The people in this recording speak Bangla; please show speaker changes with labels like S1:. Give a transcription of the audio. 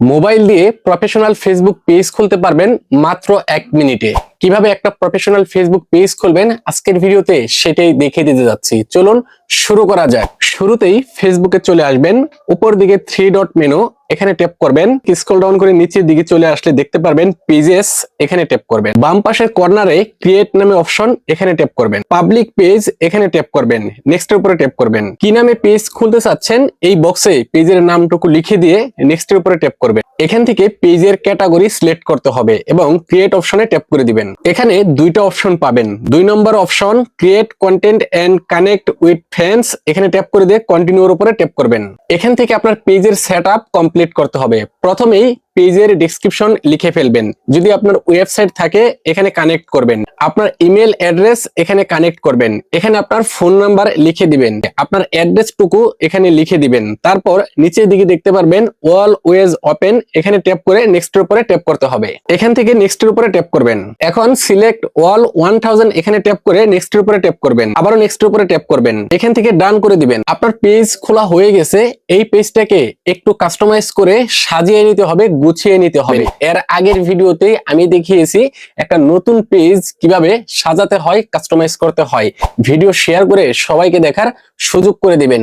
S1: মোবাইল দিয়ে প্রফেশনাল ফেসবুক পেজ খুলতে পারবেন মাত্র এক মিনিটে। কীভাবে একটা প্রফেশনাল ফেসবুক পেজ খুলবেন, আজকের ভিডিওতে সেটাই দেখে দিতে যাচ্ছি। চলুন শুরু করা যাক। শুরুতেই ফেসবুকে চলে আসবেন, উপর দিকে থ্রি ডট মেনু এখানে ট্যাপ করবেন স্ক্রল ডাউন করে নিচের দিকে চলে আসলে দেখতে পারবেন পেজেস এখানে ট্যাপ করবেন। বাম পাশের কর্নারে ক্রিয়েট নামে অপশন এখানে ট্যাপ করবেন। পাবলিক পেজ এখানে ট্যাপ করবেন। নেক্সটের উপরে ট্যাপ করবেন। কি নামে পেজ খুলতে চাচ্ছেন, এই বক্সে পেজের নামটুকু লিখে দিয়ে নেক্সটের উপরে ট্যাপ করবেন। এখান থেকে পেজের ক্যাটাগরি সিলেক্ট করতে হবে এবং ক্রিয়েট অপশনে ট্যাপ করে দিবেন। এখানে দুইটা অপশন পাবেন। দুই নম্বর option create content and connect with fans এখানে ট্যাপ করে দিয়ে কন্টিনিউর উপরে ট্যাপ করবেন। এখান থেকে আপনার পেজের সেট কমপ্লিট করতে হবে। প্রথমেই পেজের ডেসক্রিপশন লিখে ফেলবেন। যদি আপনার ওয়েবসাইট থাকে, এখানে কানেক্ট করবেন। আপনার ইমেল অ্যাড্রেস এখানে কানেক্ট করবেন। এখানে আপনার ফোন নাম্বার লিখে দিবেন। আপনার অ্যাড্রেসটুকু এখানে লিখে দিবেন। তারপর নিচের দিকে দেখতে পারবেন অল ওয়েজ ওপেন এখানে ট্যাপ করে নেক্সটের উপরে ট্যাপ করতে হবে। এখান থেকে নেক্সটের উপরে ট্যাপ করবেন। এখন সিলেক্ট অল ওয়ান এখানে ট্যাপ করে নেক্সটের উপরে ট্যাপ করবেন। আবারও নেক্সটের উপরে ট্যাপ করবেন। এখান থেকে ডান করে দিবেন। আপনার পেজ খোলা হয়ে গেছে। এই পেজটাকে একটু কাস্টমাইজ করে সাজিয়ে নিতে হবে গুছিয়ে নিতে হবে। এর আগের ভিডিওতে আমি দেখিয়েছি একটা নতুন পেজ কীভাবে সাজাতে হয় কাস্টমাইজ করতে হয়। ভিডিও শেয়ার করে সবাইকে দেখার সুযোগ করে দিবেন।